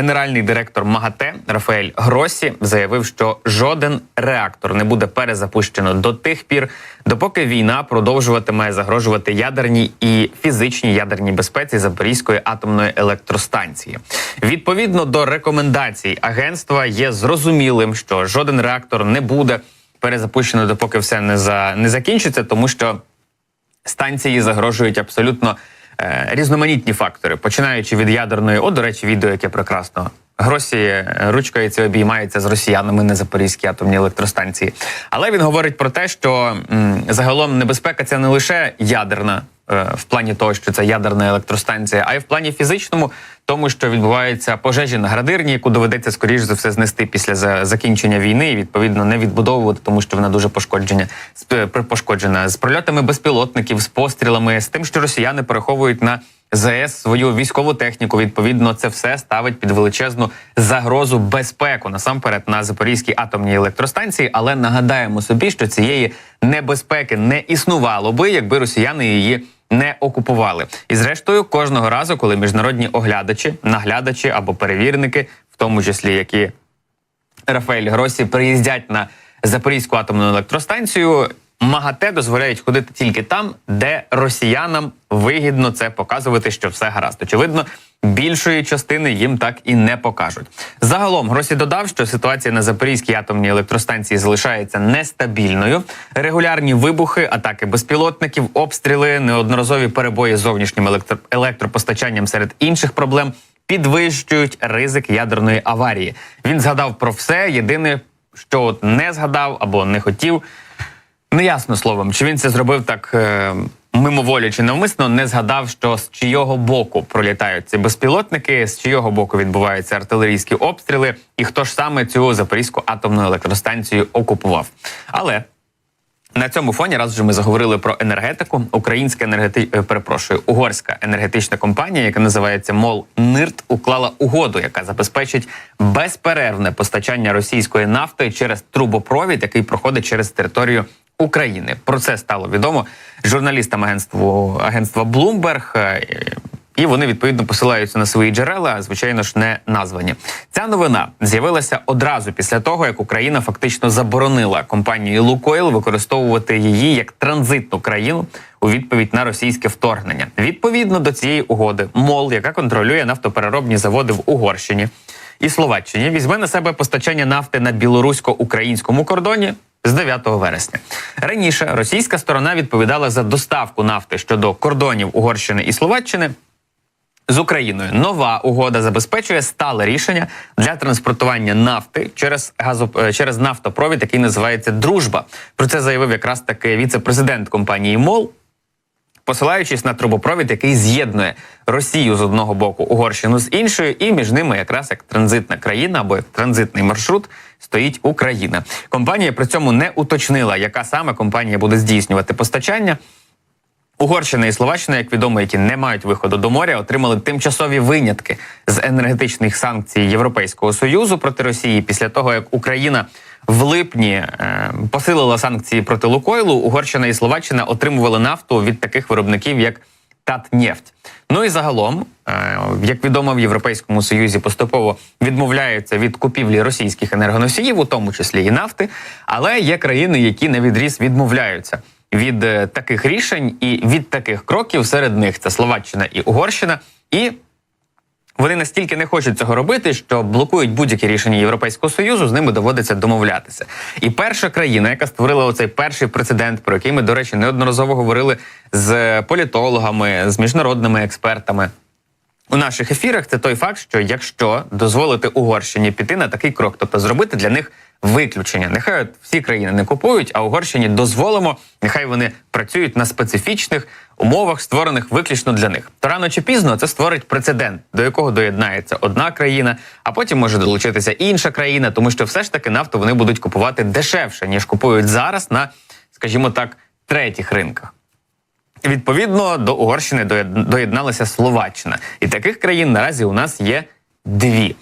Генеральний директор МАГАТЕ Рафаель Гросі заявив, що жоден реактор не буде перезапущено до тих пір, допоки війна продовжуватиме загрожувати ядерній і фізичній ядерній безпеці Запорізької атомної електростанції. Відповідно до рекомендацій агентства, є зрозумілим, що жоден реактор не буде перезапущено, допоки все не за не закінчиться, тому що станції загрожують абсолютно різноманітні фактори, починаючи від ядерної, о, до речі, відео, яке прекрасно. Гросі е, ручкається, обіймається з росіянами на Запорізькій атомній електростанції. Але він говорить про те, що м, загалом небезпека це не лише ядерна е, в плані того, що це ядерна електростанція, а й в плані фізичному, тому що відбуваються пожежі на градирні, яку доведеться скоріш за все знести після за- закінчення війни і відповідно не відбудовувати, тому що вона дуже пошкоджена пошкоджена з прольотами безпілотників, з пострілами, з тим, що росіяни переховують на ЗАЕС свою військову техніку. Відповідно, це все ставить під величезну загрозу безпеку насамперед на Запорізькій атомній електростанції. Але нагадаємо собі, що цієї небезпеки не існувало би, якби росіяни її не окупували. І зрештою, кожного разу, коли міжнародні оглядачі, наглядачі або перевірники, в тому числі які Рафаель Гросі приїздять на Запорізьку атомну електростанцію. МАГАТЕ дозволяють ходити тільки там, де росіянам вигідно це показувати, що все гаразд. Очевидно, більшої частини їм так і не покажуть. Загалом Гросі додав, що ситуація на Запорізькій атомній електростанції залишається нестабільною. Регулярні вибухи, атаки безпілотників, обстріли, неодноразові перебої з зовнішнім електро- електропостачанням серед інших проблем підвищують ризик ядерної аварії. Він згадав про все. Єдине, що от не згадав або не хотів, неясно словом, чи він це зробив так е, мимоволі чи навмисно, не згадав, що з чийого боку пролітають ці безпілотники, з чийого боку відбуваються артилерійські обстріли, і хто ж саме цю Запорізьку атомну електростанцію окупував. Але на цьому фоні, раз вже ми заговорили про енергетику, українська енергети... е, перепрошую, угорська енергетична компанія, яка називається МОЛ НИРТ, уклала угоду, яка забезпечить безперервне постачання російської нафти через трубопровід, який проходить через територію України. Про це стало відомо журналістам агентству агентства Bloomberg. е, і вони відповідно посилаються на свої джерела, звичайно ж, не названі. Ця новина з'явилася одразу після того, як Україна фактично заборонила компанії Лукойл використовувати її як транзитну країну у відповідь на російське вторгнення. Відповідно до цієї угоди, МОЛ, яка контролює нафтопереробні заводи в Угорщині і Словаччині, візьме на себе постачання нафти на білорусько-українському кордоні. З 9 вересня раніше російська сторона відповідала за доставку нафти щодо кордонів Угорщини і Словаччини з Україною. Нова угода забезпечує стале рішення для транспортування нафти через газоп... е, через нафтопровід, який називається Дружба. Про це заявив якраз таки віце-президент компанії МОЛ. Посилаючись на трубопровід, який з'єднує Росію з одного боку, Угорщину з іншою, і між ними якраз як транзитна країна або як транзитний маршрут стоїть Україна. Компанія при цьому не уточнила, яка саме компанія буде здійснювати постачання. Угорщина і Словаччина, як відомо, які не мають виходу до моря, отримали тимчасові винятки з енергетичних санкцій Європейського союзу проти Росії після того, як Україна в липні е, посилила санкції проти Лукойлу. Угорщина і Словаччина отримували нафту від таких виробників, як Татнефть. Ну і загалом, е, як відомо, в Європейському Союзі поступово відмовляються від купівлі російських енергоносіїв, у тому числі і нафти, але є країни, які на відріз відмовляються від е, таких рішень і від таких кроків. Серед них це Словаччина і Угорщина. І вони настільки не хочуть цього робити, що блокують будь-які рішення Європейського союзу. З ними доводиться домовлятися. І перша країна, яка створила оцей перший прецедент, про який ми, до речі, неодноразово говорили з політологами, з міжнародними експертами. У наших ефірах це той факт, що якщо дозволити Угорщині піти на такий крок, тобто зробити для них виключення, нехай от всі країни не купують, а Угорщині дозволимо, нехай вони працюють на специфічних умовах, створених виключно для них. То рано чи пізно це створить прецедент, до якого доєднається одна країна, а потім може долучитися інша країна, тому що все ж таки нафту вони будуть купувати дешевше ніж купують зараз на, скажімо так, третіх ринках. Відповідно до Угорщини доєд- доєдналася Словаччина, і таких країн наразі у нас є дві.